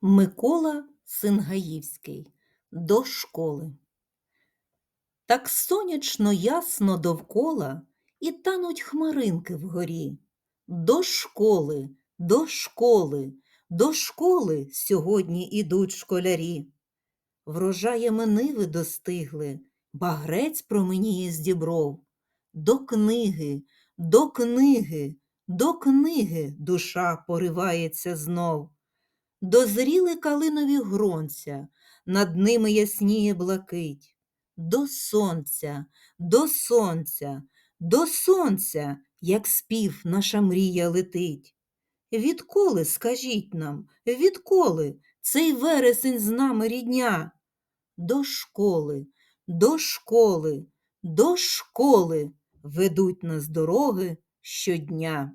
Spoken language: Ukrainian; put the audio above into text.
Микола Сингаївський До школи. Так сонячно ясно довкола, І тануть хмаринки вгорі. До школи, до школи, до школи сьогодні ідуть школярі. Врожаями ниви достигли, багрець променіє з дібров. До книги, до книги, до книги душа поривається знов. Дозріли калинові гронця, над ними ясніє блакить. До сонця, до сонця, до сонця, як спів наша мрія летить. Відколи, скажіть нам, відколи цей вересень з нами рідня? До школи, до школи, до школи ведуть нас дороги щодня.